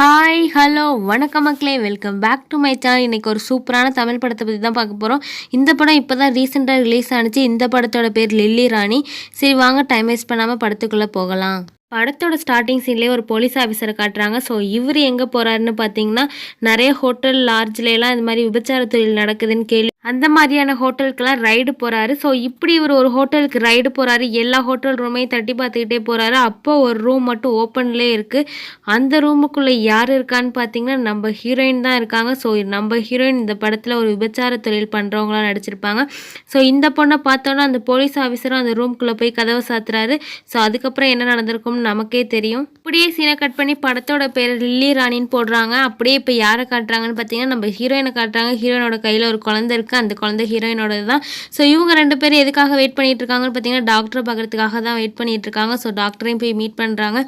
Hi hello வணக்கம் மக்களே. Welcome back to my channel இன்னைக்கு ஒரு சூப்பரான தமிழ் படத்தை பற்றி தான் பார்க்க போகிறோம் இந்த படம் இப்போ தான் ரீசெண்டாக ரிலீஸ் ஆனிச்சு. இந்த படத்தோட பேர் லில்லி ராணி. சரி வாங்க டைம் வேஸ்ட் பண்ணாமல் படத்துக்குள்ளே போகலாம். படத்தோட ஸ்டார்டிங் சீன்லேயே ஒரு போலீஸ் ஆஃபீஸரை காட்டுறாங்க. ஸோ இவர் எங்கே போகிறாருன்னு பார்த்தீங்கன்னா நிறைய ஹோட்டல் லாட்ஜ்லாம் இந்த மாதிரி விபச்சார தொழில் நடக்குதுன்னு கேள்வி அந்த மாதிரியான ஹோட்டலுக்கெல்லாம் ரைடு போகிறாரு ஸோ இப்படி இவர் ஒரு ஹோட்டலுக்கு ரைடு போகிறாரு எல்லா ஹோட்டல் ரூமையும் தட்டி பார்த்துக்கிட்டே போகிறாரு அப்போ ஒரு ரூம் மட்டும் ஓப்பன்லேயே இருக்குது அந்த ரூமுக்குள்ளே யார் இருக்கான்னு பார்த்தீங்கன்னா நம்ம ஹீரோயின் தான் இருக்காங்க. ஸோ நம்ம ஹீரோயின் இந்த படத்தில் ஒரு விபச்சார தொழில் பண்ணுறவங்களாம் நடிச்சிருப்பாங்க. ஸோ இந்த பொண்ணை பார்த்தோன்னா அந்த போலீஸ் ஆஃபீஸரும் அந்த ரூம்குள்ளே போய் கதவை சாத்துறாரு. ஸோ அதுக்கப்புறம் என்ன நடந்திருக்கும்னு நமக்கே தெரியும். அப்படியே சீனை கட் பண்ணி படத்தோட பேர் லில்லி ராணின்னு போடுறாங்க. அப்படியே இப்போ யாரை காட்டுறாங்கன்னு பார்த்தீங்கன்னா நம்ம ஹீரோயினை காட்டுறாங்க. ஹீரோயினோட கையில் ஒரு குழந்தை இருக்குது அந்த குழந்தை ஹீரோயினோட தான். ஸோ இவங்க ரெண்டு பேரும் எதுக்காக வெயிட் பண்ணிட்டு இருக்காங்கன்னு பார்த்தீங்கன்னா டாக்டரை பார்க்கறதுக்காக தான் வெயிட் பண்ணிகிட்டு இருக்காங்க. ஸோ டாக்டரையும் போய் மீட் பண்ணுறாங்க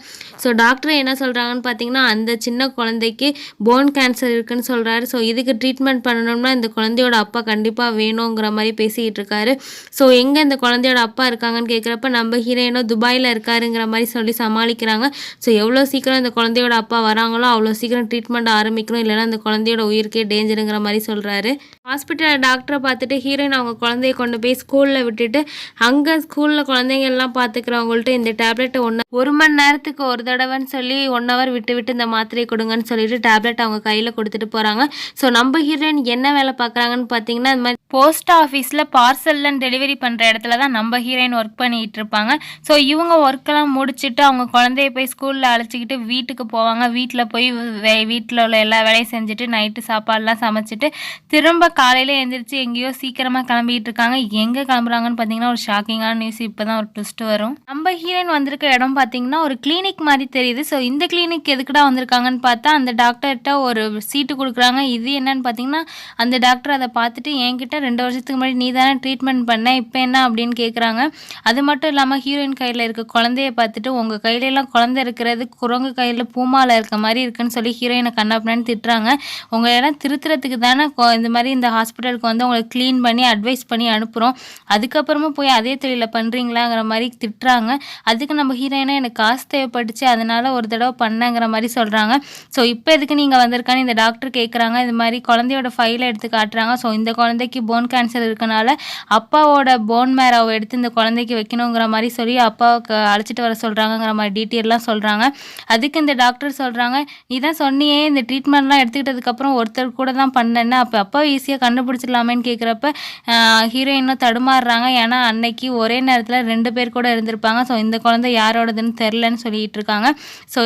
ஸோ டாக்டர் என்ன சொல்கிறாங்கன்னு பார்த்தீங்கன்னா அந்த சின்ன குழந்தைக்கு போன் கேன்சர் இருக்குன்னு சொல்கிறாரு ஸோ இதுக்கு ட்ரீட்மெண்ட் பண்ணணும்னா இந்த குழந்தையோட அப்பா கண்டிப்பாக வேணுங்கிற மாதிரி பேசிக்கிட்டு இருக்காரு. ஸோ எங்கே இந்த குழந்தையோட அப்பா இருக்காங்கன்னு கேட்குறப்ப நம்ம ஹீரோயினோ துபாயில் இருக்காருங்கிற மாதிரி சொல்லி சமாளிக்கிறாங்க. ஸோ எவ்வளோ சீக்கிரம் இந்த குழந்தையோட அப்பா வராங்களோ அவ்வளோ சீக்கிரம் ட்ரீட்மெண்ட் ஆரம்பிக்கணும். இல்லைன்னா அந்த குழந்தையோட உயிருக்கே டேஞ்சருங்கிற மாதிரி சொல்கிறாரு ஹாஸ்பிட்டலில் டாக்டரை பார்த்துட்டு ஹீரோயின் அவங்க குழந்தைய கொண்டு போய் ஸ்கூலில் விட்டுட்டு அங்கே ஸ்கூலில் குழந்தைங்க எல்லாம் பார்த்துக்கிறவங்கள்ட்ட இந்த டேப்லெட்டை ஒன்று ஒரு மணி நேரத்துக்கு ஒரு தடவைன்னு சொல்லி ஒன் ஹவர் விட்டு விட்டு இந்த மாத்திரையை கொடுங்கன்னு சொல்லிட்டு டேப்லெட் அவங்க கையில் கொடுத்துட்டு போகிறாங்க ஸோ நம்ம ஹீரோயின் என்ன வேலை பார்க்குறாங்கன்னு பார்த்தீங்கன்னா இந்த மாதிரி போஸ்ட் ஆஃபீஸில் பார்சல்லாம் டெலிவரி பண்ணுற இடத்துல தான் நம்ம ஹீரோயின் ஒர்க் பண்ணிகிட்டு இருப்பாங்க. ஸோ இவங்க ஒர்க்கெல்லாம் முடிச்சுட்டு அவங்க குழந்தைய போய் ஸ்கூலில் அழைச்சிக்கிட்டு வீட்டுக்கு போவாங்க. வீட்டில் போய் வீட்டில் உள்ள எல்லா வேலையும் செஞ்சுட்டு நைட்டு சாப்பாடுலாம் சமைச்சிட்டு திரும்ப காலையில் எழுந்திரிச்சு எங்கேயோ சீக்கிரமாக கிளம்பிட்டு இருக்காங்க எங்கே கிளம்புறாங்கன்னு பார்த்தீங்கன்னா ஒரு ஷாக்கிங்கான நியூஸ் இப்போ தான் ஒரு ட்விஸ்ட் வரும். நம்ம ஹீரோயின் வந்திருக்க இடம் பார்த்தீங்கன்னா ஒரு கிளினிக் மாதிரி தெரியுது. ஸோ இந்த கிளினிக் எதுக்குடா வந்திருக்காங்கன்னு பார்த்தா அந்த டாக்டர்கிட்ட ஒரு சீட்டு கொடுக்குறாங்க. இது என்னன்னு பார்த்தீங்கன்னா அந்த டாக்டர் அதை பார்த்துட்டு என்கிட்ட ரெண்டு வருஷத்துக்கு முன்னாடி நீ தானே ட்ரீட்மெண்ட் பண்ண இப்போ என்ன? அப்படின்னு கேட்குறாங்க அது மட்டும் இல்லாமல் ஹீரோயின் கையில் இருக்க குழந்தைய பார்த்துட்டு உங்கள் கையிலலாம் குழந்தை இருக்கிறது குரங்கு கையில் பூமாலை இருக்க மாதிரி இருக்குன்னு சொல்லி ஹீரோயினை கண்ணாப்பினான்னு திட்டுறாங்க. உங்கள் இடம் திருத்துறதுக்கு தானே இந்த மாதிரி இந்த ஹாஸ்பிட்டலுக்கு வந்து உங்களை க்ளீன் பண்ணி அட்வைஸ் பண்ணி அனுப்புகிறோம் அதுக்கப்புறமா போய் அதே தொழிலை பண்ணுறீங்களாங்கிற மாதிரி திட்டுறாங்க. அதுக்கு நம்ம ஹீரோயினை எனக்கு காசு தேவைப்பட்டுச்சு அதனால் ஒரு தடவை பண்ணங்கிற மாதிரி சொல்கிறாங்க ஸோ இப்போ எதுக்கு நீங்கள் வந்திருக்கான்னு இந்த டாக்டர் கேட்குறாங்க இது மாதிரி குழந்தையோட ஃபைலை எடுத்து காட்டுறாங்க. ஸோ இந்த குழந்தைக்கு போன் கேன்சர் இருக்கனால அப்பாவோட போன் மேராவை எடுத்து இந்த குழந்தைக்கு வைக்கணுங்கிற மாதிரி சொல்லி அப்பாவுக்கு அழைச்சிட்டு வர சொல்கிறாங்கங்கிற மாதிரி டீட்டெயிலாம் சொல்கிறாங்க அதுக்கு இந்த டாக்டர் சொல்கிறாங்க நீ தான் சொன்னியே இந்த ட்ரீட்மெண்ட்லாம் எடுத்துக்கிட்டதுக்கப்புறம் ஒருத்தர் கூட தான் பண்ணேன்னா அப்போ அப்பா ஈஸியாக கண்டுபிடிச்சிடலாம் கண்டுபிடிச்சிடலாமேன்னு கேட்குறப்ப ஹீரோயினும் தடுமாறுறாங்க. ஏன்னா அன்னைக்கு ஒரே நேரத்தில் ரெண்டு பேர் கூட இருந்திருப்பாங்க. ஸோ இந்த குழந்தை யாரோடதுன்னு தெரிலன்னு சொல்லிட்டு இருக்காங்க. ஸோ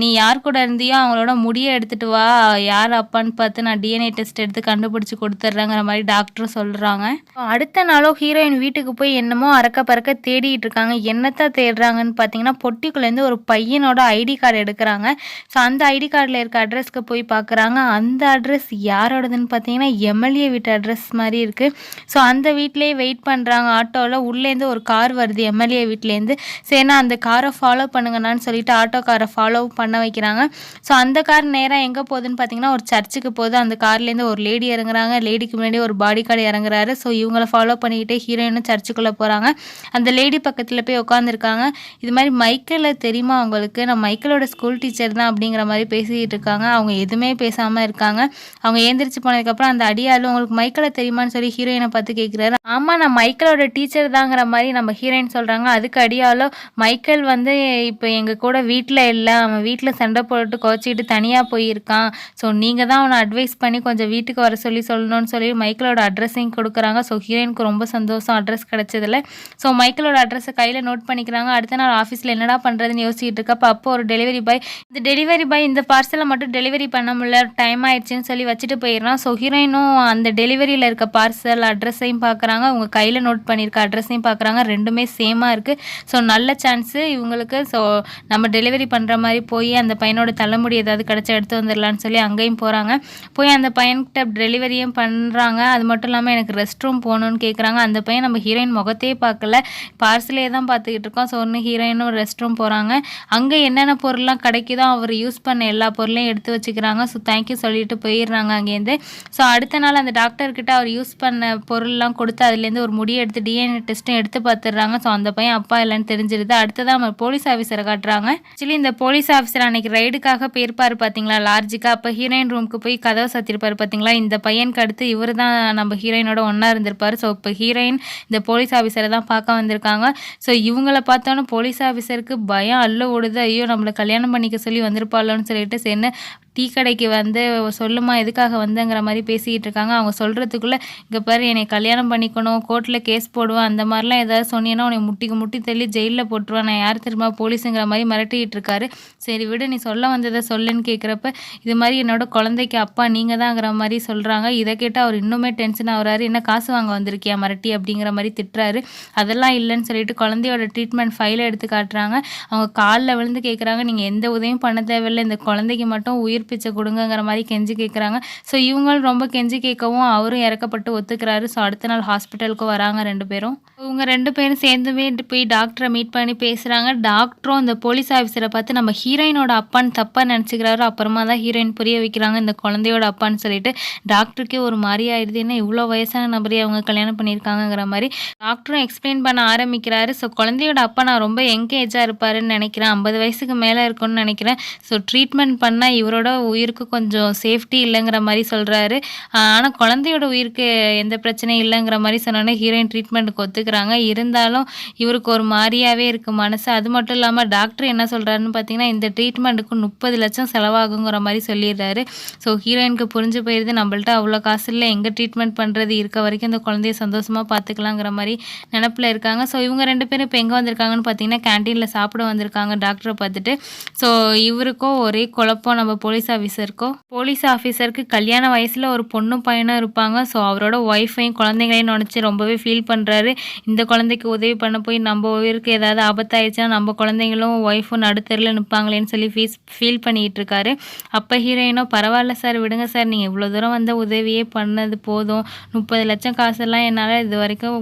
நீ யார் கூட இருந்தியோ அவங்களோட முடியை எடுத்துகிட்டு வா. யார் அப்பான்னு பார்த்து நான் டிஎன்ஏ டெஸ்ட் எடுத்து கண்டுபிடிச்சி கொடுத்துட்றேங்கிற மாதிரி டாக்டர் சொல்கிறாங்க அடுத்த நாளோ ஹீரோயின் வீட்டுக்கு போய் என்னமோ அறக்க பறக்க தேடிட்டு இருக்காங்க. என்னத்தை தேடுறாங்கன்னு பார்த்தீங்கன்னா பொட்டிக்குள்ளேருந்து ஒரு பையனோட ஐடி கார்டு எடுக்கிறாங்க. ஸோ அந்த ஐடி கார்டில் இருக்க அட்ரஸ்க்கு போய் பார்க்குறாங்க. அந்த அட்ரஸ் யாரோடதுன்னு பார்த்தீங்கன்னா எம்எல்ஏ வீட்டு அட்ரஸ் மாதிரி இருக்குது ஸோ அந்த வீட்லேயே வெயிட் பண்ணுறாங்க ஆட்டோவில் உள்ளேருந்து ஒரு கார் வருது. எம்எல்ஏ வீட்லேருந்து சரினா அந்த காரை ஃபாலோ பண்ணுங்கண்ணான்னு சொல்லிட்டு ஆட்டோ காரை ஃபாலோ பண்ண வைக்கிறாங்க. ஸோ அந்த கார் நேராக எங்கே போகுதுன்னு பார்த்தீங்கன்னா ஒரு சர்ச்சுக்கு போகுது. அந்த கார்லேருந்து ஒரு லேடி இறங்குறாங்க. லேடிக்கு முன்னாடி ஒரு பாடி கார்டு இறங்குறாரு. ஸோ இவங்கள ஃபாலோ பண்ணிக்கிட்டே ஹீரோயினும் சர்ச்சுக்குள்ளே போகிறாங்க அந்த லேடி பக்கத்தில் போய் உட்காந்துருக்காங்க இது மாதிரி மைக்கேல தெரியுமா அவங்களுக்கு நான் மைக்கேலோட ஸ்கூல் டீச்சர் தான் அப்படிங்கிற மாதிரி பேசிக்கிட்டு இருக்காங்க. அவங்க எதுவுமே பேசாமல் இருக்காங்க. அவங்க ஏந்திரிச்சு போனதுக்கப்புறம் அந்த அடியாலும் உங்களுக்கு மைக்கேல தெரியுமான்னு சொல்லி ஹீரோயினை பார்த்து கேட்குறாரு ஆமாம் நான் மைக்கேலோட டீச்சர் தாங்கிற மாதிரி நம்ம ஹீரோயின் சொல்கிறாங்க அதுக்கு அடியாலும் மைக்கேல் வந்து இப்போ எங்கள் கூட வீட்டில் இல்லை. அவன் வீட்டில் சண்டை போட்டு குறைச்சிக்கிட்டு தனியாக போயிருக்கான். ஸோ நீங்கள் தான் அவனை அட்வைஸ் பண்ணி கொஞ்சம் வீட்டுக்கு வர சொல்லி சொல்லணும்னு சொல்லி மைக்கேலோட அட்ரஸையும் கொடுக்குறாங்க. ஸோ ஹீரோயினுக்கு ரொம்ப சந்தோஷம். அட்ரஸ் கிடச்சதில்ல ஸோ மைக்கேலோட அட்ரஸை கையில் நோட் பண்ணிக்கிறாங்க. அடுத்த நாள் ஆஃபீஸில் என்னடா பண்ணுறதுன்னு யோசிச்சுட்டு இருக்கப்போ அப்போ ஒரு டெலிவரி பாய் இந்த டெலிவரி பாய் இந்த பார்சலை மட்டும் டெலிவரி பண்ண முடியல. டைம் ஆயிடுச்சுன்னு சொல்லி வச்சுட்டு போயிடுறான். ஸோ ஹீரோயினும் அந்த டெலிவரியில் இருக்க பார்சல் அட்ரஸையும் பார்க்குறாங்க அவங்க கையில் நோட் பண்ணியிருக்க அட்ரஸையும் பார்க்குறாங்க ரெண்டுமே சேமாக இருக்குது ஸோ நல்ல சான்ஸு இவங்களுக்கு. ஸோ நம்ம டெலிவரி பண்ணுற மாதிரி போய் அந்த பையனோட தலைமுடி ஏதாவது கிடச்சா எடுத்து வந்துடலான்னு சொல்லி அங்கேயும் போகிறாங்க போய் அந்த பையன்கிட்ட டெலிவரியும் பண்ணுறாங்க அது மட்டும் இல்லாமல் எனக்கு ரெஸ்ட் ரூம் போகணுன்னு கேட்குறாங்க அந்த பையன் நம்ம ஹீரோயின் முகத்தையே பார்க்கல பார்சலே தான் பார்த்துக்கிட்டு இருக்கோம். ஸோ ஒன்று ஹீரோயினும் ரெஸ்ட் ரூம் போகிறாங்க அங்கே என்னென்ன பொருள்லாம் கிடைக்குதோ அவர் யூஸ் பண்ண எல்லா பொருளையும் எடுத்து வச்சுக்கிறாங்க. ஸோ தேங்க்யூ சொல்லிட்டு போயிடுறாங்க அங்கேருந்து ஸோ அடுத்த நாள் அந்த டாக்டர் அவர்கிட்ட அவர் யூஸ் பண்ண பொருள்லாம் கொடுத்து அதுலேருந்து ஒரு முடியை எடுத்து டிஎன்ஏ டெஸ்ட்டும் எடுத்து பார்த்துடுறாங்க. ஸோ அந்த பையன் அப்பா இல்லைன்னு தெரிஞ்சிருது. அடுத்ததான் நம்ம போலீஸ் ஆஃபீஸரை காட்டுறாங்க. ஆக்சுவலி இந்த போலீஸ் ஆஃபீஸர் அன்னைக்கு ரைடுக்காக போயிருப்பார் பார்த்தீங்களா லார்ஜுக்காக அப்போ ஹீரோயின் ரூமுக்கு போய் கதவை சத்திருப்பாரு பார்த்தீங்களா இந்த பையனுக்கு அடுத்து இவர் தான் நம்ம ஹீரோயினோட ஒன்றா இருந்திருப்பார். ஸோ இப்போ ஹீரோயின் இந்த போலீஸ் ஆஃபீஸரை தான் பார்க்க வந்திருக்காங்க. ஸோ இவங்கள பார்த்தோன்னே போலீஸ் ஆஃபீஸருக்கு பயம் அள்ள ஓடுது. ஐயோ நம்மளை கல்யாணம் பண்ணிக்க சொல்லி வந்திருப்பாளோன்னு சொல்லிட்டு சேர்ந்து டீ கடைக்கு வந்து சொல்லுமா எதுக்காக வந்தேங்கிற மாதிரி பேசிக்கிட்டு இருக்காங்க. அவங்க சொல்கிறதுக்குள்ளே இங்கே பாரு என்னை கல்யாணம் பண்ணிக்கணும் கோர்ட்டில் கேஸ் போடுவேன் அந்த மாதிரிலாம் ஏதாவது சொன்னீங்கன்னா உன்னை முட்டிக்கு முட்டி தள்ளி ஜெயிலில் போட்டுருவேன். நான் யார் திரும்ப போலீஸுங்கிற மாதிரி மிரட்டிக்கிட்டு இருக்காரு. சரி விடு நீ சொல்ல வந்ததை சொல்லுன்னு கேட்குறப்ப இது மாதிரி என்னோட குழந்தைக்கு அப்பா நீங்கள் தாங்கிற மாதிரி சொல்கிறாங்க இதை கேட்டால் அவர் இன்னுமே டென்ஷன் ஆகுறாரு. என்ன காசு வாங்க வந்திருக்கியா மிரட்டி? அப்படிங்கிற மாதிரி திட்டுறாரு. அதெல்லாம் இல்லைன்னு சொல்லிட்டு குழந்தையோட ட்ரீட்மெண்ட் ஃபைலை எடுத்து காட்டுறாங்க. அவங்க காலில் விழுந்து கேட்குறாங்க நீங்கள் எந்த உதவியும் பண்ண தேவையில்லை. இந்த குழந்தைக்கு மட்டும் உயிர் பிச்சை கொடுங்கங்கிற மாதிரி கெஞ்சி கேட்குறாங்க ஸோ இவங்களும் ரொம்ப கெஞ்சி கேட்கவும் அவரும் இறக்கப்பட்டு ஒத்துக்கிறாரு. ஸோ அடுத்த நாள் ஹாஸ்பிட்டலுக்கு வராங்க ரெண்டு பேரும். இவங்க ரெண்டு பேரும் சேர்ந்துமே போய் டாக்டரை மீட் பண்ணி பேசுகிறாங்க டாக்டரும் இந்த போலீஸ் ஆஃபீஸரை பார்த்து நம்ம ஹீரோயினோட அப்பான்னு தப்பாக நினச்சிக்கிறாரு. அப்புறமா தான் ஹீரோயின் புரிய வைக்கிறாங்க. இந்த குழந்தையோட அப்பான்னு சொல்லிட்டு டாக்டருக்கே ஒரு மாதிரி ஆயிடுது. என்ன இவ்வளோ வயசான நபரையே அவங்க கல்யாணம் பண்ணியிருக்காங்கங்கிற மாதிரி டாக்டரும் எக்ஸ்பிளைன் பண்ண ஆரம்பிக்கிறாரு. ஸோ குழந்தையோட அப்பா நான் ரொம்ப என்கேஜாக இருப்பாருன்னு நினைக்கிறேன். ஐம்பது வயசுக்கு மேலே இருக்கும்னு நினைக்கிறேன். ஸோ ட்ரீட்மெண்ட் பண்ணால் இவரோட உயிருக்கு கொஞ்சம் சேஃப்டி இல்லைங்கிற மாதிரி சொல்கிறாரு ஆனால் குழந்தையோட உயிருக்கு எந்த பிரச்சனையும் இல்லைங்கிற மாதிரி சொன்னோன்னே ஹீரோயின் ட்ரீட்மெண்ட்டுக்கு ஒத்துக்கிறாங்க. இருந்தாலும் இவருக்கு ஒரு மாதிரியாவே இருக்குது மனசு. அது மட்டும் இல்லாமல் டாக்டர் என்ன சொல்கிறாருன்னு பார்த்தீங்கன்னா இந்த ட்ரீட்மெண்ட்டுக்கு முப்பது லட்சம் செலவாகுங்கிற மாதிரி சொல்லிடுறாரு. ஸோ ஹீரோயினுக்கு புரிஞ்சு போயிடுது நம்மள்ட்ட அவ்வளோ காசு இல்லை. எங்கே ட்ரீட்மெண்ட் பண்ணுறது இருக்க வரைக்கும் இந்த குழந்தைய சந்தோஷமாக பார்த்துக்கலாங்கிற மாதிரி நினப்பில் இருக்காங்க. ஸோ இவங்க ரெண்டு பேரும் இப்போ எங்கே வந்திருக்காங்கன்னு பார்த்தீங்கன்னா கேன்டீனில் சாப்பிட வந்திருக்காங்க டாக்டரை பார்த்துட்டு. ஸோ இவருக்கும் ஒரே குழப்பம். நம்ம போலீஸ் போலீஸ் ஆஃபீஸருக்கோ போலீஸ் ஆஃபீஸருக்கு கல்யாண வயசில் ஒரு பொண்ணும் பையனும் இருப்பாங்க. ஸோ அவரோட ஒய்ஃபையும் குழந்தைங்களையும் நினச்சி ரொம்பவே ஃபீல் பண்ணுறாரு இந்த குழந்தைக்கு உதவி பண்ண போய் நம்ம உயிருக்கு ஏதாவது ஆபத்தாயிடுச்சுன்னா நம்ம குழந்தைங்களும் ஒய்ஃபும் நடுத்தரில் நிற்பாங்களேன்னு சொல்லி ஃபீஸ் ஃபீல் பண்ணிகிட்டு இருக்காரு. அப்போ ஹீரோயினோ பரவாயில்ல சார் விடுங்க சார் நீங்கள் இவ்வளோ தூரம் வந்த உதவியே பண்ணது போதும். முப்பது லட்சம் காசெல்லாம் என்னால் இது வரைக்கும்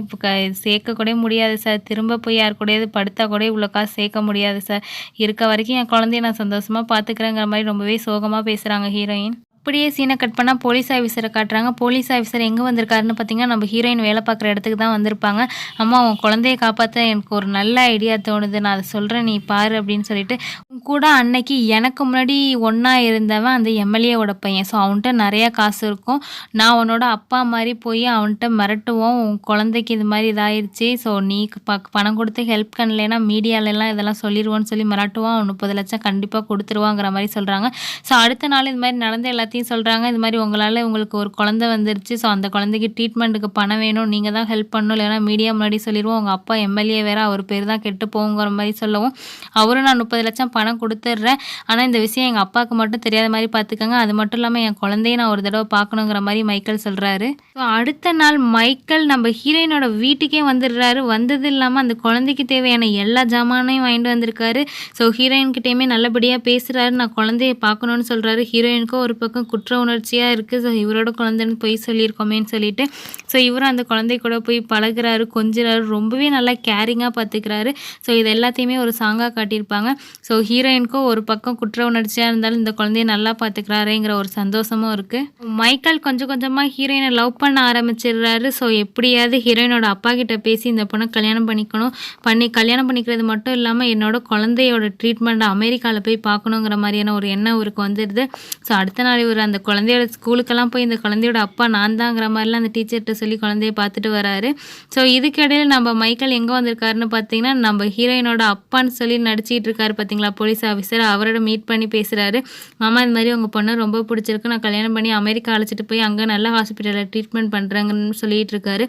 சேர்க்கக்கூட க முடியாது சார் திரும்ப போய் யார் கூடயாவது படுத்தா கூட இவ்வளோ காசு சேர்க்க முடியாது சார் இருக்க வரைக்கும் என் குழந்தைய நான் சந்தோஷமாக பார்த்துக்கிறேங்கிற மாதிரி ரொம்பவே சோகம் சோகமாக பேசுகிறாங்க ஹீரோயின்? அப்படியே சீனை கட் பண்ணால் போலீஸ் ஆஃபீஸரை காட்டுறாங்க. போலீஸ் ஆஃபீஸர் எங்கே வந்திருக்காருன்னு பார்த்தீங்கன்னா நம்ம ஹீரோயின் வேலை பார்க்குற இடத்துக்கு தான் வந்திருப்பாங்க. அம்மா உன் குழந்தைய காப்பாற்ற எனக்கு ஒரு நல்ல ஐடியா தோணுது. நான் அதை சொல்கிறேன் நீ பாரு அப்படின்னு சொல்லிட்டு உன் கூட அன்னைக்கு எனக்கு முன்னாடி ஒன்றா இருந்தவன் அந்த எம்எல்ஏவோட பையன். ஸோ அவன்கிட்ட நிறையா காசு இருக்கும். நான் உன்னோட அப்பா மாதிரி போய் அவன்கிட்ட மிரட்டுவோம். உன் குழந்தைக்கு இது மாதிரி இதாயிருச்சு. ஸோ நீ ப பணம் கொடுத்து ஹெல்ப் பண்ணலைன்னா மீடியாலெல்லாம் இதெல்லாம் சொல்லிடுவோன்னு சொல்லி மிரட்டுவான். அவன் முப்பது லட்சம் கண்டிப்பாக கொடுத்துருவாங்கிற மாதிரி சொல்கிறாங்க ஸோ அடுத்த நாள் இது மாதிரி நடந்த எல்லாத்தையும் சொல்கிறாங்க இது மாதிரி உங்களால் உங்களுக்கு ஒரு குழந்தை வந்துருச்சு. ஸோ அந்த குழந்தைக்கு ட்ரீட்மெண்ட்டுக்கு பணம் வேணும். நீங்கள் தான் ஹெல்ப் பண்ணணும். இல்லைன்னா மீடியா முன்னாடி சொல்லிடுவோம் உங்கள் அப்பா எம்எல்ஏ வேறு. அவர் பேர் தான் கெட்டு போங்கிற மாதிரி சொல்லவும். அவரும் நான் முப்பது லட்சம் பணம் கொடுத்துட்றேன். ஆனால் இந்த விஷயம் எங்கள் அப்பாவுக்கு மட்டும் தெரியாத மாதிரி பார்த்துக்கோங்க. அது மட்டும் இல்லாமல் என் குழந்தைய நான் ஒரு தடவை பார்க்கணுங்கிற மாதிரி மைக்கேல் சொல்கிறாரு ஸோ அடுத்த நாள் மைக்கேல் நம்ம ஹீரோயினோட வீட்டுக்கே வந்துடுறாரு. வந்தது இல்லாமல் அந்த குழந்தைக்கு தேவையான எல்லா ஜாமானையும் வாங்கிட்டு வந்திருக்காரு. ஸோ ஹீரோயின் கிட்டேயுமே நல்லபடியாக பேசுகிறாரு நான் குழந்தைய பார்க்கணுன்னு சொல்கிறாரு ஹீரோயினுக்கும் ஒரு பக்கம் குற்ற உணர்ச்சியாக இருக்குது ஸோ இவரோட குழந்தைன்னு போய் சொல்லியிருக்கோமேன்னு சொல்லிட்டு ஸோ இவரும் அந்த குழந்தை கூட போய் பழகுறாரு கொஞ்சிறாரு ரொம்பவே நல்லா கேரிங்காக பார்த்துக்கிறாரு ஸோ இது எல்லாத்தையுமே ஒரு சாங்காக காட்டியிருப்பாங்க. ஸோ ஹீரோயினுக்கும் ஒரு பக்கம் குற்ற உணர்ச்சியாக இருந்தாலும் இந்த குழந்தைய நல்லா பார்த்துக்கிறாருங்கிற ஒரு சந்தோஷமும் இருக்குது மைக்கேல் கொஞ்சம் கொஞ்சமாக ஹீரோயினை லவ் பண்ண ஆரம்பிச்சிடுறாரு. ஸோ எப்படியாவது ஹீரோயினோட அப்பா கிட்ட பேசி இந்த பொண்ணை கல்யாணம் பண்ணிக்கணும். பண்ணி கல்யாணம் பண்ணிக்கிறது மட்டும் இல்லாமல் என்னோட குழந்தையோட ட்ரீட்மெண்ட்டை அமெரிக்காவில் போய் பார்க்கணுங்கிற மாதிரியான ஒரு எண்ணம் இவருக்கு வந்துடுது. ஸோ அடுத்த நாள் இவர் அந்த குழந்தையோட ஸ்கூலுக்கெல்லாம் போய் இந்த குழந்தையோட அப்பா நான் தாங்கிற மாதிரிலாம் அந்த டீச்சர்கிட்ட சொல்லி குழந்தைய பார்த்துட்டு வராரு. ஸோ இதுக்கிடையில் நம்ம மைக்கேல் எங்கே வந்திருக்காருன்னு பார்த்தீங்கன்னா நம்ம ஹீரோயினோட அப்பான்னு சொல்லி நடிச்சிட்டு இருக்காரு பார்த்தீங்களா போலீஸ் ஆஃபீஸர் அவரோட மீட் பண்ணி பேசுகிறாரு மாமா இந்த மாதிரி உங்கள் பொண்ணை ரொம்ப பிடிச்சிருக்கு. நான் கல்யாணம் பண்ணி அமெரிக்கா அழைச்சிட்டு போய் அங்கே நல்ல ஹாஸ்பிட்டலில் ட்ரீட்மெண்ட் பண்ணுறாங்கன்னு சொல்லிட்டு இருக்காரு.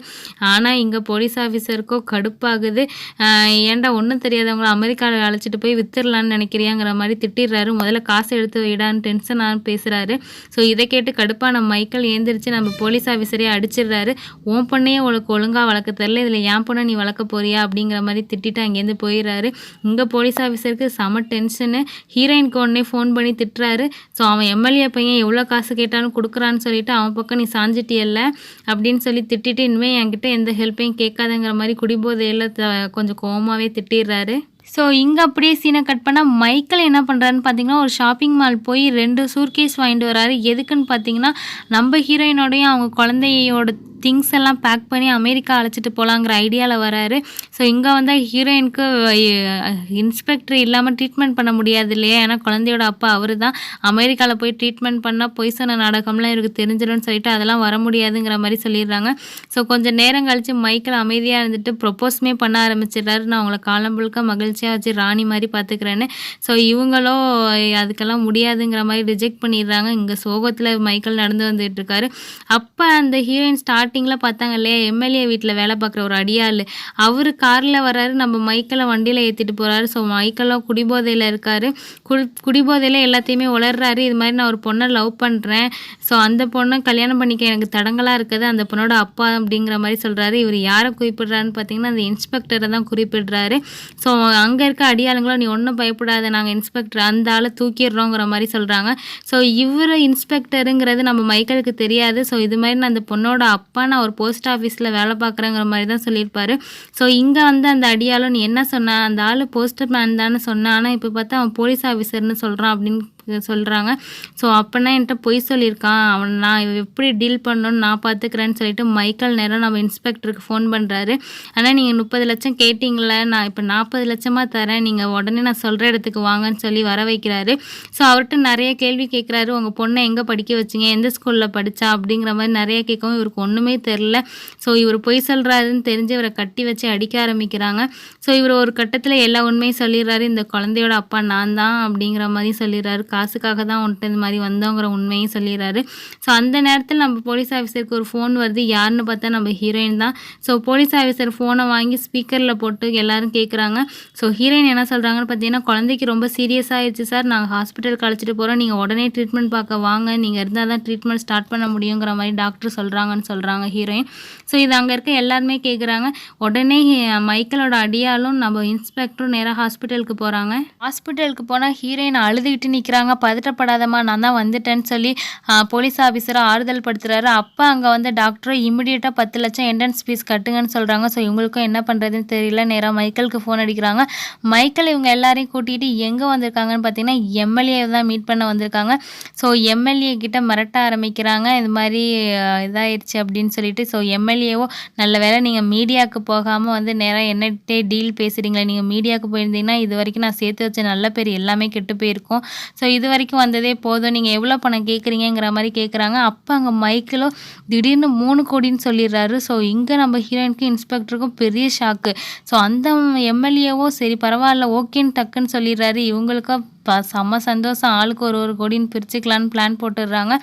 ஆனால் இங்கே போலீஸ் ஆஃபீஸருக்கோ கடுப்பாகுது. ஏன்டா ஒன்றும் தெரியாதவங்கள அமெரிக்காவில் அழைச்சிட்டு போய் வித்துடலான்னு நினைக்கிறியாங்கிற மாதிரி திட்டிடுறாரு. முதல்ல காசு எடுத்து வைடான்னு டென்ஷனாக பேசுகிறாரு ஸோ இதை கேட்டு கடுப்பான மைக்கேல் ஏந்திரிச்சு நம்ம போலீஸ் ஆஃபீஸரே அடிச்சிடுறாரு. உன் பொண்ணையே உனக்கு ஒழுங்காக வளர்க்க தெரில இதில் என் பொண்ணை நீ வளர்க்க போறியா? அப்படிங்கிற மாதிரி திட்டிட்டு அங்கேருந்து போயிடுறாரு. இங்கே போலீஸ் ஆஃபீஸருக்கு செம டென்ஷனு ஹீரோயினுக்கு உடனே ஃபோன் பண்ணி திட்டுறாரு. ஸோ அவன் எம்எல்ஏ பையன் எவ்வளோ காசு கேட்டாலும் கொடுக்குறான்னு சொல்லிட்டு அவன் பக்கம் நீ சாஞ்சிட்டியல்ல அப்படின்னு சொல்லி திட்டிட்டு இனிமேல் என்கிட்ட எந்த ஹெல்ப்பையும் கேட்காதங்கிற மாதிரி குடிபோதையில் த கொஞ்சம் கோவமாகவே திட்டிடுறாரு. ஸோ இங்கே அப்படியே சீனை கட் பண்ணால் மைக்கேல் என்ன பண்ணுறாருன்னு பார்த்தீங்கன்னா ஒரு ஷாப்பிங் மால் போய் ரெண்டு சூர்கேஸ் வாங்கிட்டு வராரு. எதுக்குன்னு பார்த்தீங்கன்னா நம்ம ஹீரோயினோடையும் அவங்க குழந்தையோட திங்ஸ் எல்லாம் பேக் பண்ணி அமெரிக்கா அழைச்சிட்டு போகலாங்கிற ஐடியாவில் வராரு. ஸோ இங்கே வந்து ஹீரோயினுக்கு இன்ஸ்பெக்டர் இல்லாமல் ட்ரீட்மெண்ட் பண்ண முடியாது இல்லையா? ஏன்னா குழந்தையோட அப்பா அவர் தான் அமெரிக்காவில் போய் ட்ரீட்மெண்ட் பண்ணால் பொய் சொன்ன நாடகம்லாம் இவருக்கு தெரிஞ்சிடும்னு சொல்லிட்டு அதெல்லாம் வர முடியாதுங்கிற மாதிரி சொல்லிடுறாங்க. ஸோ கொஞ்சம் நேரம் கழித்து மைக்கில் அமைதியாக இருந்துட்டு ப்ரொப்போஸ்மே பண்ண ஆரம்பிச்சிடுறாரு. நான் அவங்கள காலம் முழுக்க மகிழ்ச்சியாக வச்சு ராணி மாதிரி பார்த்துக்கிறேன்னு. ஸோ இவங்களோ அதுக்கெல்லாம் முடியாதுங்கிற மாதிரி ரிஜெக்ட் பண்ணிடுறாங்க. இங்கே சோகத்தில் மைக்கேல் நடந்து வந்துட்டு இருக்காரு. அப்போ அந்த ஹீரோயின் ஸ்டார்ட் ஸ்டார்டிங்கில் பார்த்தாங்க இல்லையா? எம்எல்ஏ வீட்டில் வேலை பார்க்குற ஒரு அடியாள். அவர் காரில் வர்றாரு நம்ம மைக்கில் வண்டியில் ஏற்றிட்டு போகிறாரு ஸோ மைக்கெல்லாம் குடிபோதையில் இருக்கார். குடி குடிபோதையில் எல்லாத்தையுமே உளர்றாரு. இது மாதிரி நான் ஒரு பொண்ணை லவ் பண்ணுறேன் ஸோ அந்த பொண்ணை கல்யாணம் பண்ணிக்க எனக்கு தடங்கலாக இருக்குது. அந்த பொண்ணோட அப்பா அப்படிங்கிற மாதிரி சொல்கிறாரு இவர் யாரை குறிப்பிடுறாருன்னு பார்த்தீங்கன்னா அந்த இன்ஸ்பெக்டரை தான் குறிப்பிடுறாரு. ஸோ அங்கே இருக்க அடியாளுங்களும் நீ ஒன்றும் பயப்படாத. நாங்கள் இன்ஸ்பெக்டர் அந்த ஆளை தூக்கிடுறோங்கிற மாதிரி சொல்கிறாங்க ஸோ இவர் இன்ஸ்பெக்டருங்கிறது நம்ம மைக்கேலுக்கு தெரியாது. ஸோ இது மாதிரி நான் அந்த பொண்ணோட அப்பா அப்பா நான் ஒரு போஸ்ட் ஆஃபீஸில் வேலை பார்க்குறேங்கிற மாதிரி தான் சொல்லியிருப்பாரு. ஸோ இங்கே வந்து அந்த அடியாலும் நீ என்ன சொன்ன அந்த ஆள் போஸ்டர் மேன் தானே சொன்னான் ஆனால் இப்போ பார்த்தா அவன் போலீஸ் ஆஃபீஸர்னு சொல்கிறான் அப்படின்னு சொல்கிறாங்க ஸோ அப்போனா என்கிட்ட பொய் சொல்லியிருக்கான். அவன் நான் எப்படி டீல் பண்ணணும்னு நான் பார்த்துக்கிறேன்னு சொல்லிட்டு மைக்கேல் நேரம் நம்ம இன்ஸ்பெக்டருக்கு ஃபோன் பண்ணுறாரு ஆனால் நீங்கள் முப்பது லட்சம் கேட்டிங்களே நான் இப்போ நாற்பது லட்சமாக தரேன். நீங்கள் உடனே நான் சொல்கிற இடத்துக்கு வாங்கன்னு சொல்லி வர வைக்கிறாரு. ஸோ அவர்கிட்ட நிறைய கேள்வி கேட்குறாரு உங்கள் பொண்ணை எங்கே படிக்க வச்சிங்க? எந்த ஸ்கூலில் படித்தா அப்படிங்கிற மாதிரி நிறைய கேட்கவும் இவருக்கு ஒன்றுமே தெரில ஸோ இவர் பொய் சொல்கிறாருன்னு தெரிஞ்சு இவரை கட்டி வச்சு அடிக்க ஆரம்பிக்கிறாங்க. ஸோ இவர் ஒரு கட்டத்தில் எல்லா உண்மையும் சொல்லிடுறாரு. இந்த குழந்தையோட அப்பா நான் தான். அப்படிங்கிற மாதிரி சொல்லிடுறாரு. காசுக்காக தான் வந்துட்டு இந்த மாதிரி வந்தோங்கிற உண்மையும் சொல்லிடுறாரு. ஸோ அந்த நேரத்தில் நம்ம போலீஸ் ஆஃபீஸருக்கு ஒரு ஃபோன் வருது. யாருன்னு பார்த்தா நம்ம ஹீரோயின் தான். ஸோ போலீஸ் ஆஃபீஸர் ஃபோனை வாங்கி ஸ்பீக்கரில் போட்டு எல்லாரும் கேட்குறாங்க ஸோ ஹீரோயின் என்ன சொல்கிறாங்கன்னு பார்த்தீங்கன்னா குழந்தைக்கு ரொம்ப சீரியஸ் ஆயிடுச்சு சார் நாங்கள் ஹாஸ்பிட்டலுக்கு அழைச்சிட்டு போகிறோம் நீங்கள் உடனே ட்ரீட்மெண்ட் பார்க்க வாங்க. நீங்கள் இருந்தால் தான் ட்ரீட்மெண்ட் ஸ்டார்ட் பண்ண முடியுங்கிற மாதிரி டாக்டர் சொல்கிறாங்கன்னு சொல்கிறாங்க ஹீரோயின் ஸோ இது அங்கே இருக்க எல்லாருமே கேட்குறாங்க உடனே மைக்கேலோட அடியாலும் நம்ம இன்ஸ்பெக்டரும் நேராக ஹாஸ்பிட்டலுக்கு போகிறாங்க ஹாஸ்பிட்டலுக்கு போனால் ஹீரோயின் அழுதுகிட்டு நிற்கிறாங்க பதட்டப்படாதம்மா நான் தான் வந்துட்டேன்னு சொல்லி போலீஸ் ஆஃபீஸரை ஆறுதல் படுத்துகிறாரு அப்போ அங்கே வந்து டாக்டரை இமிடியேட்டாக பத்து லட்சம் என்ட்ரன்ஸ் ஃபீஸ் கட்டுங்கன்னு சொல்கிறாங்க ஸோ இவங்களுக்கும் என்ன பண்ணுறதுன்னு தெரியல. நேராக மைக்கேலுக்கு ஃபோன் அடிக்கிறாங்க. மைக்கேல் இவங்க எல்லாரையும் கூட்டிகிட்டு எங்கே வந்திருக்காங்கன்னு பார்த்தீங்கன்னா எம்எல்ஏ தான் மீட் பண்ண வந்திருக்காங்க. ஸோ எம்எல்ஏ கிட்ட மிரட்ட ஆரம்பிக்கிறாங்க. இது மாதிரி இதாகிடுச்சு இதாயிருச்சு அப்படின்னு சொல்லிட்டு. ஸோ எம்எல்ஏவோ நல்ல வேளை நீங்கள் மீடியாவுக்கு போகாமல் வந்து நேராக என்னட்டே டீல் பேசுகிறீங்களே நீங்கள் மீடியாவுக்கு போயிருந்தீங்கன்னா இது வரைக்கும் நான் சேர்த்து வச்ச நல்ல பேர் எல்லாமே கெட்டு போயிருக்கும். ஸோ இது வரைக்கும் வந்ததே போதும். நீங்கள் எவ்வளோ பணம் கேட்குறீங்கிற மாதிரி கேட்குறாங்க. அப்போ அங்கே மைக்கில் திடீர்னு மூணு கோடின்னு சொல்லிடுறாரு. ஸோ இங்கே நம்ம ஹீரோயினுக்கும் இன்ஸ்பெக்டருக்கும் பெரிய ஷாக்கு. ஸோ அந்த எம்எல்ஏவோ சரி பரவாயில்ல ஓகேன்னு டக்குன்னு சொல்லிடுறாரு. இவங்களுக்கும் ப செம்ம சந்தோஷம். ஆளுக்கு ஒரு ஒரு கோடின்னு பிரிச்சுக்கலான்னு பிளான் போட்டுடுறாங்க.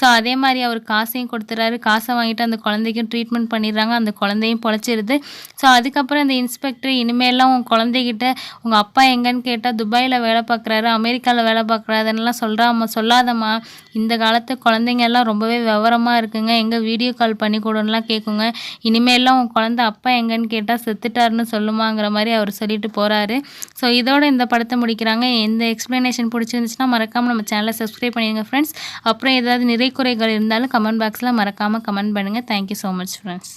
ஸோ அதே மாதிரி அவர் காசையும் கொடுத்துறாரு. காசை வாங்கிட்டு அந்த குழந்தைக்கும் ட்ரீட்மெண்ட் பண்ணிடுறாங்க. அந்த குழந்தையும் பொழைச்சிருது. ஸோ அதுக்கப்புறம் இந்த இன்ஸ்பெக்டர் இனிமேலாம் உங்கள் குழந்தைகிட்ட உங்கள் அப்பா எங்கன்னு கேட்டால் துபாயில் வேலை பார்க்குறாரு அமெரிக்காவில் வேலை பார்க்குறாருன்னெலாம் சொல்கிறாம சொல்லாதம்மா. இந்த காலத்து குழந்தைங்க எல்லாம் ரொம்பவே விவரமாக இருக்குங்க. எங்கே வீடியோ கால் பண்ணி கொடுன்னுலாம் கேட்குங்க இனிமேல்லாம் உன் குழந்தை அப்பா எங்கன்னு கேட்டால் செத்துட்டாருன்னு சொல்லுமாங்கிற மாதிரி அவர் சொல்லிட்டு போகிறாரு ஸோ இதோட இந்த படத்தை முடிக்கிறாங்க. எந்த எக்ஸ்ப்ளனேஷன் பிடிச்சிருந்துச்சுன்னா மறக்காமல் நம்ம சேனலை சப்ஸ்கிரைப் பண்ணிடுங்க ஃப்ரெண்ட்ஸ் அப்புறம் ஏதாவது நிறை குறைகள் இருந்தாலும் கமெண்ட் பாக்ஸில் மறக்காமல் கமெண்ட் பண்ணுங்கள் தேங்க்யூ ஸோ மச் ஃப்ரெண்ட்ஸ்